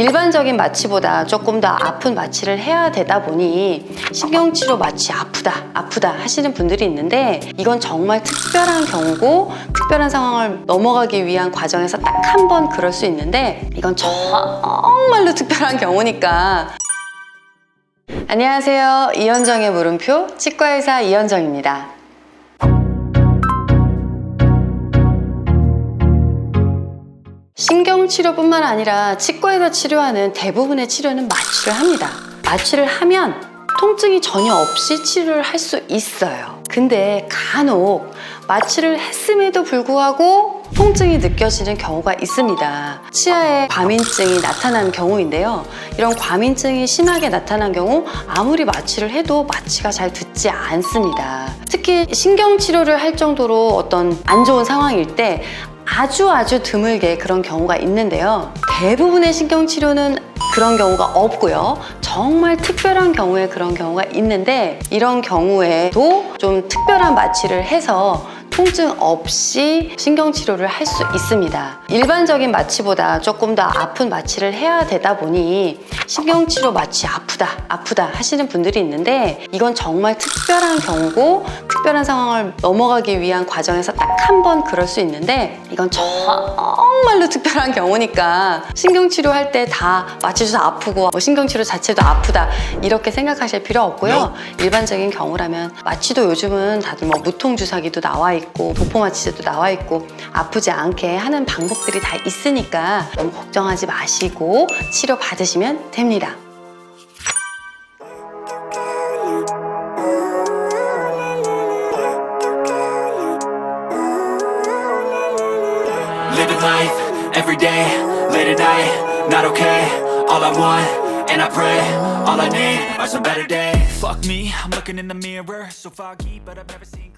일반적인 마취보다 조금 더 아픈 마취를 해야 되다 보니 신경치료 마취 아프다, 아프다 하시는 분들이 있는데 이건 정말 특별한 경우고 특별한 상황을 넘어가기 위한 과정에서 딱 한 번 그럴 수 있는데 이건 정말로 특별한 경우니까 안녕하세요. 이현정의 물음표 치과의사 이현정입니다. 신경치료뿐만 아니라 치과에서 치료하는 대부분의 치료는 마취를 합니다. 마취를 하면 통증이 전혀 없이 치료를 할 수 있어요. 근데 간혹 마취를 했음에도 불구하고 통증이 느껴지는 경우가 있습니다. 치아에 과민증이 나타난 경우인데요. 이런 과민증이 심하게 나타난 경우 아무리 마취를 해도 마취가 잘 듣지 않습니다. 특히 신경치료를 할 정도로 어떤 안 좋은 상황일 때 아주 아주 드물게 그런 경우가 있는데요. 대부분의 신경치료는 그런 경우가 없고요. 정말 특별한 경우에 그런 경우가 있는데 이런 경우에도 좀 특별한 마취를 해서 통증 없이 신경치료를 할 수 있습니다. 일반적인 마취보다 조금 더 아픈 마취를 해야 되다 보니 신경치료 마취 아프다, 아프다 하시는 분들이 있는데 이건 정말 특별한 경우고 특별한 상황을 넘어가기 위한 과정에서 딱 한 번 그럴 수 있는데 이건 정말로 특별한 경우니까 신경치료 할 때 다 마취줘서 아프고 뭐 신경치료 자체도 아프다 이렇게 생각하실 필요 없고요. 일반적인 경우라면 마취도 요즘은 다들 뭐 무통주사기도 나와 있고 도포마취제도 나와 있고 아프지 않게 하는 방법들이 다 있으니까 너무 걱정하지 마시고 치료 받으시면 됩니다. Living life every day, late at night, not okay. All I want, and I pray, all I need are some better days. Fuck me, I'm looking in the mirror, so foggy, but I've never seen clear.